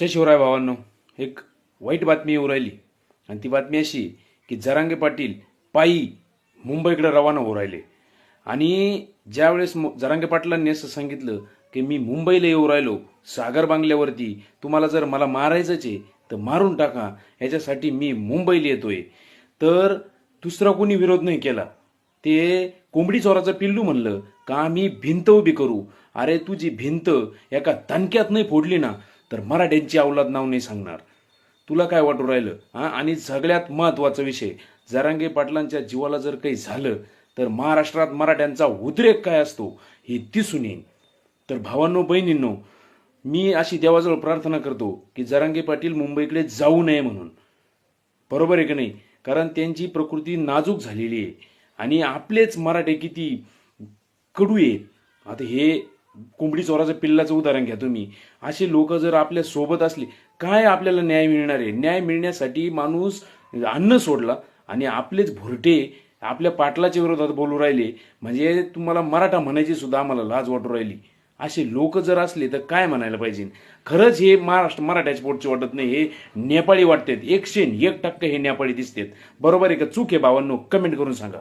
जय शिवराय भावांनो एक वाईट बातमी येऊ राहिली. आणि ती बातमी अशी की जरांगे पाटील पायी मुंबईकडे रवाना होऊ राहिले. आणि ज्यावेळेस जरांगे पाटलांनी असं सांगितलं की मी मुंबईला येऊ राहिलो सागर बांगल्यावरती तुम्हाला जर मला मारायचंच आहे तर मारून टाका. याच्यासाठी मी मुंबईला येतोय. तर दुसरा कोणी विरोध नाही केला. ते कोंबडी चोराचं पिल्लू म्हणलं का मी भिंत उभी करू? अरे तुझी भिंत एका तणक्यात नाही फोडली ना तर मराठ्यांची अवलाद नाव नाही सांगणार. तुला काय वाटू राहिलं? हा? आणि सगळ्यात महत्त्वाचा विषय जरांगे पाटलांच्या जीवाला जर काही झालं तर महाराष्ट्रात मराठ्यांचा उद्रेक काय असतो हे दिसून येईल तर भावांनो बहिणींनो मी अशी देवाजवळ प्रार्थना करतो की जरांगे पाटील मुंबईकडे जाऊ नये म्हणून. बरोबर आहे की नाही? कारण त्यांची प्रकृती नाजूक झालेली आहे. आणि आपलेच मराठे किती कडू आहेत. आता हे कोंबडी चोराचं पिल्लाचं उदाहरण घ्या तुम्ही. असे लोक जर आपल्यासोबत असले काय आपल्याला न्याय मिळणार आहे? न्याय मिळण्यासाठी माणूस अन्न सोडला आणि आपलेच भुरटे आपल्या पाटलाच्या विरोधात बोलू राहिले. म्हणजे तुम्हाला मराठा म्हणायची सुद्धा आम्हाला लाज वाटू राहिली. असे लोक जर असले तर काय म्हणायला पाहिजे? खरंच हे महाराष्ट्र मराठ्याच्या पोटचे वाटत नाही हे नेपाळी वाटतात. एकशे एक टक्के हे नेपाळी दिसतात. बरोबर आहे का? चूक आहे भावांनो कमेंट करून सांगा.